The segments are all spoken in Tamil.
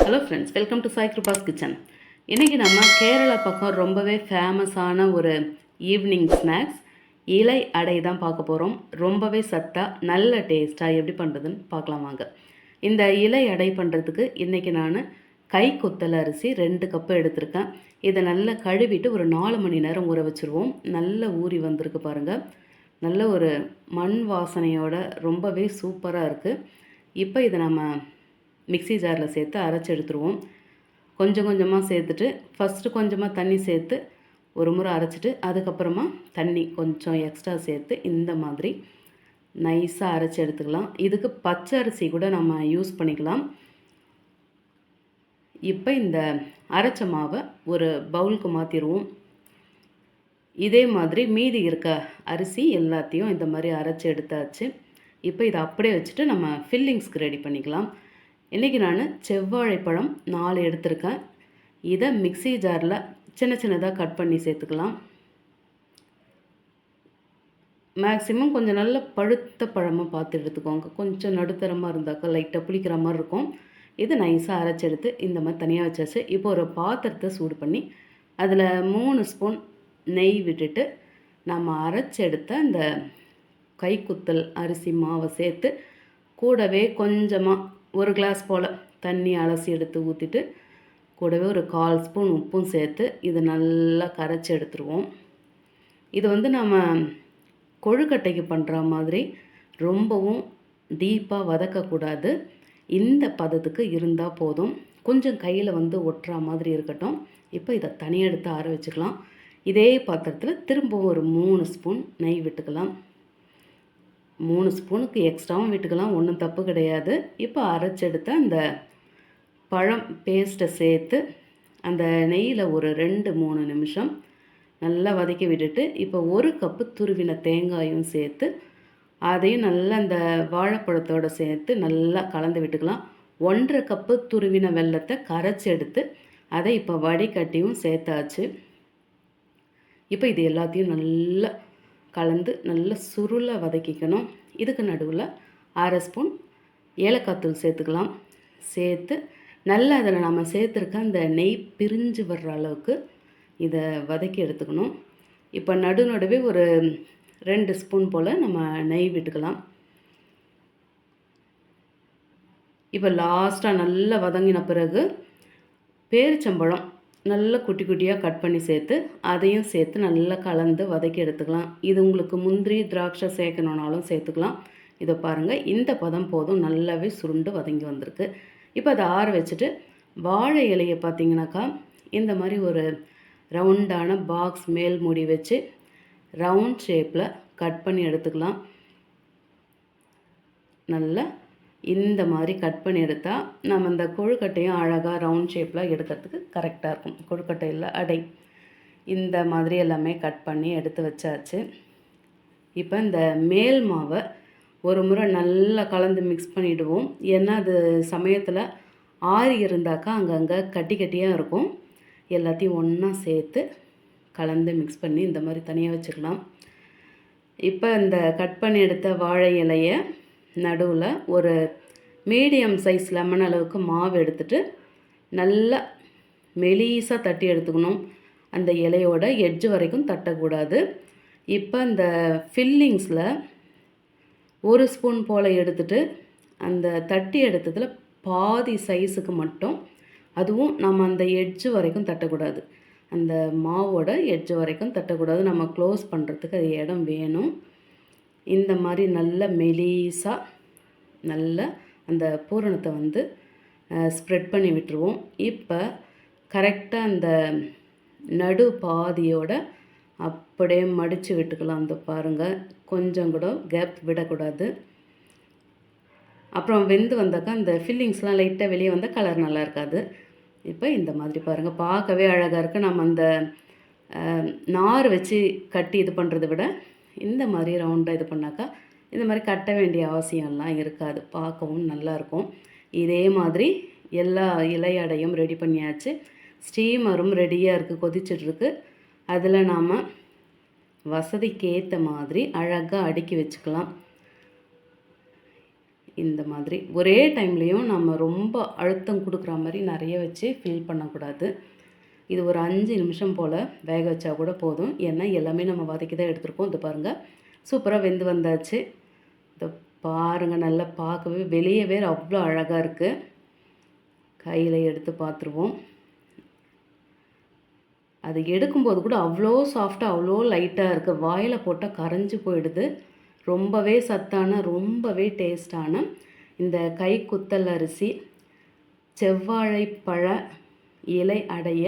Hello friends welcome to Sai Kripa's kitchen இன்றைக்கி நம்ம கேரளா பக்கம் ரொம்பவே ஃபேமஸான ஒரு ஈவினிங் ஸ்நாக்ஸ் இலை அடை தான் பார்க்க போகிறோம் ரொம்பவே சத்தாக நல்ல டேஸ்ட்டாக எப்படி பண்ணுறதுன்னு பார்க்கலாம் வாங்க. இந்த இலை அடை பண்ணுறதுக்கு இன்றைக்கி நான் கை கொத்தல் அரிசி ரெண்டு கப்பு எடுத்திருக்கேன். இதை நல்லா கழுவிட்டு ஒரு நாலு மணி நேரம் ஊற வச்சுருவோம். நல்ல ஊறி வந்திருக்கு பாருங்கள் நல்ல ஒரு மண் வாசனையோட ரொம்பவே சூப்பராக இருக்குது இப்போ இதை நம்ம மிக்ஸி ஜாரில் சேர்த்து அரைச்சி எடுத்துருவோம். கொஞ்சம் கொஞ்சமாக சேர்த்துட்டு ஃபஸ்ட்டு கொஞ்சமாக தண்ணி சேர்த்து ஒரு முறை அரைச்சிட்டு அதுக்கப்புறமா தண்ணி கொஞ்சம் எக்ஸ்ட்ரா சேர்த்து இந்த மாதிரி நைஸாக அரைச்சி எடுத்துக்கலாம். இதுக்கு பச்சை அரிசி கூட நம்ம யூஸ் பண்ணிக்கலாம். இப்போ இந்த அரைச்ச மாவை ஒரு பவுலுக்கு மாற்றிடுவோம் இதே மாதிரி மீதி இருக்க அரிசி எல்லாத்தையும் இந்த மாதிரி அரைச்சி எடுத்தாச்சு. இப்போ இதை அப்படியே வச்சுட்டு நம்ம ஃபில்லிங்ஸ்க்கு ரெடி பண்ணிக்கலாம். இன்றைக்கி நான் செவ்வாழைப்பழம் நாலு எடுத்திருக்கேன். இதை மிக்ஸி ஜாரில் சின்ன சின்னதாக கட் பண்ணி சேர்த்துக்கலாம். மேக்ஸிமம் கொஞ்சம் நல்ல பழுத்த பழமாக பார்த்து எடுத்துக்கோங்க. கொஞ்சம் நடுத்தரமாக இருந்தாக்கா லைட்டாக புளிக்கிற மாதிரி இருக்கும். இது நைஸாக அரைச்சி எடுத்து இந்த மாதிரி தனியாக வச்சாச்சு. இப்போ ஒரு பாத்திரத்தை சூடு பண்ணி அதில் மூணு ஸ்பூன் நெய் விட்டுட்டு நம்ம அரைச்சி எடுத்த இந்த கைக்குத்தல் அரிசி மாவை சேர்த்து கூடவே கொஞ்சமாக ஒரு கிளாஸ் போல் தண்ணி அலசி எடுத்து ஊற்றிட்டு கூடவே ஒரு கால் ஸ்பூன் உப்பும் சேர்த்து இதை நல்லா கரைச்சி எடுத்துருவோம். இது வந்து நம்ம கொழுக்கட்டைக்கு பண்ணுற மாதிரி ரொம்பவும் டீப்பாக வதக்கக்கூடாது. இந்த பதத்துக்கு இருந்தால் போதும். கொஞ்சம் கையில் வந்து ஒட்டுற மாதிரி இருக்கட்டும். இப்போ இதை தனியாக எடுத்து ஆற வச்சுக்கலாம். இதே பாத்திரத்தில் திரும்பவும் ஒரு மூணு ஸ்பூன் நெய் விட்டுக்கலாம். மூணு ஸ்பூனுக்கு எக்ஸ்ட்ராவும் விட்டுக்கலாம் ஒன்றும் தப்பு கிடையாது. இப்போ அரைச்செடுத்த அந்த பழம் பேஸ்ட்டை சேர்த்து அந்த நெய்யில் ஒரு ரெண்டு மூணு நிமிஷம் நல்லா வதக்கி விட்டுட்டு இப்போ ஒரு கப்பு துருவின தேங்காயும் சேர்த்து அதையும் நல்லா அந்த வாழைப்பழத்தோடு சேர்த்து நல்லா கலந்து விட்டுக்கலாம். ஒன்றரை கப்பு துருவின வெள்ளத்தை கரைச்சி எடுத்து அதை இப்போ வடிகட்டியும் சேர்த்தாச்சு. இப்போ இது எல்லாத்தையும் நல்லா கலந்து நல்லா சுருளை வதக்கிக்கணும். இதுக்கு நடுவில் அரை ஸ்பூன் ஏலக்காய் தூள் சேர்த்துக்கலாம். சேர்த்து நல்லா அதில் நம்ம சேர்த்துருக்க அந்த நெய் பிரிஞ்சு வர்ற அளவுக்கு இதை வதக்கி எடுத்துக்கணும். இப்போ நடு நடுவே ஒரு ரெண்டு ஸ்பூன் போல் நம்ம நெய் விட்டுக்கலாம். இப்போ லாஸ்ட்டாக நல்லா வதங்கின பிறகு பேரிச்சம்பழம் நல்லா குட்டி குட்டியாக கட் பண்ணி சேர்த்து அதையும் சேர்த்து நல்லா கலந்து வதக்கி எடுத்துக்கலாம். இது உங்களுக்கு முந்திரி திராட்சை சேர்க்கணுன்னாலும் சேர்த்துக்கலாம். இதை பாருங்கள் இந்த பதம் போதும். நல்லாவே சுருண்டு வதங்கி வந்திருக்கு. இப்போ அதை ஆற வச்சுட்டு வாழை இலையை பார்த்தீங்கன்னாக்கா இந்த மாதிரி ஒரு ரவுண்டான பாக்ஸ் மேல் மூடி வச்சு ரவுண்ட் ஷேப்பில் கட் பண்ணி எடுத்துக்கலாம். நல்லா இந்த மாதிரி கட் பண்ணி எடுத்தால் நம்ம இந்த கொழுக்கட்டையும் அழகாக ரவுண்ட் ஷேப்பில் எடுக்கிறதுக்கு கரெக்டாக இருக்கும். கொழுக்கட்டையில் அடை. இந்த மாதிரி எல்லாமே கட் பண்ணி எடுத்து வச்சாச்சு. இப்போ இந்த மேல் மாவை ஒரு முறை நல்லா கலந்து மிக்ஸ் பண்ணிவிடுவோம் ஏன்னா அது சமயத்தில் ஆறி இருந்தாக்கா அங்கங்கே கட்டி கட்டியாக இருக்கும். எல்லாத்தையும் ஒன்றா சேர்த்து கலந்து மிக்ஸ் பண்ணி இந்த மாதிரி தனியாக வச்சுக்கலாம். இப்போ இந்த கட் பண்ணி எடுத்த வாழை இலையை நடுவில் ஒரு மீடியம் சைஸ் லெமன் அளவுக்கு மாவு எடுத்துட்டு நல்லா மெலீஸாக தட்டி எடுத்துக்கணும். அந்த இலையோட எட்ஜு வரைக்கும் தட்டக்கூடாது. இப்போ இந்த ஃபில்லிங்ஸில் ஒரு ஸ்பூன் போல் எடுத்துட்டு அந்த தட்டி எடுத்ததில் பாதி சைஸுக்கு மட்டும் அதுவும் நம்ம அந்த எட்ஜு வரைக்கும் தட்டக்கூடாது. அந்த மாவோட எட்ஜு வரைக்கும் தட்டக்கூடாது. நம்ம க்ளோஸ் பண்ணுறதுக்கு அது இடம் வேணும். இந்த மாதிரி நல்ல மெலீஸாக நல்ல அந்த பூரணத்தை வந்து ஸ்ப்ரெட் பண்ணி விட்டுருவோம். இப்போ கரெக்டாக அந்த நடு பாதியோட அப்படியே மடித்து விட்டுக்கலாம். அந்த பாருங்கள் கொஞ்சம் கூட கேப் விடக்கூடாது. அப்புறம் வெந்து வந்தாக்கா அந்த ஃபில்லிங்ஸ்லாம் லைட்டாக வெளியே வந்தால் கலர் நல்லா இருக்காது. இப்போ இந்த மாதிரி பாருங்கள் பார்க்கவே அழகாக இருக்குது நம்ம அந்த நார் வச்சு கட்டி இது பண்ணுறத விட இந்த மாதிரி ரவுண்டாக இது பண்ணாக்கா இந்த மாதிரி கட்ட வேண்டிய அவசியம்லாம் இருக்காது. பார்க்கவும் நல்லாயிருக்கும். இதே மாதிரி எல்லா இலையடையும் ரெடி பண்ணியாச்சு. ஸ்டீமரும் ரெடியாக இருக்குது கொதிச்சிட்ருக்கு. அதில் நாம் வசதிக்கு ஏற்ற மாதிரி அழகாக அடுக்கி வச்சுக்கலாம். இந்த மாதிரி. ஒரே டைம்லேயும் நம்ம ரொம்ப அழுத்தம் கொடுக்குற மாதிரி நிறைய வச்சு ஃபில் பண்ணக்கூடாது. இது ஒரு அஞ்சு நிமிஷம் போல் வேக வச்சா கூட போதும். ஏன்னா எல்லாமே நம்ம வதக்கி தான் எடுத்துருக்கோம். இது பாருங்கள் சூப்பராக வெந்து வந்தாச்சு. இதை பாருங்கள் நல்லா பார்க்கவே வெளியவே அவ்வளோ அழகாக இருக்குது கையில் எடுத்து பார்த்துருவோம் அது எடுக்கும்போது கூட அவ்வளோ சாஃப்டாக அவ்வளோ லைட்டாக இருக்குது வாயில் போட்டால் கரைஞ்சி போயிடுது. ரொம்பவே சத்தான ரொம்பவே டேஸ்டான இந்த கை குத்தல் அரிசி செவ்வாழை பழ இலை அடைய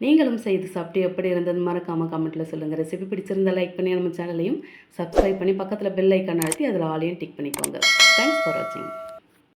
நீங்களும் செய்து சாப்பிட்டு எப்படி இருந்தது மறக்காமல் கமெண்ட்டில் சொல்லுங்கள் ரெசிபி பிடிச்சிருந்தா லைக் பண்ணி நம்ம சேனலையும் சப்ஸ்கிரைப் பண்ணி பக்கத்தில் பெல் ஐக்கான் அழுத்தி அதில் ஆலையும் டிக் பண்ணிக்கோங்க. தேங்க்ஸ் ஃபார் வாட்சிங்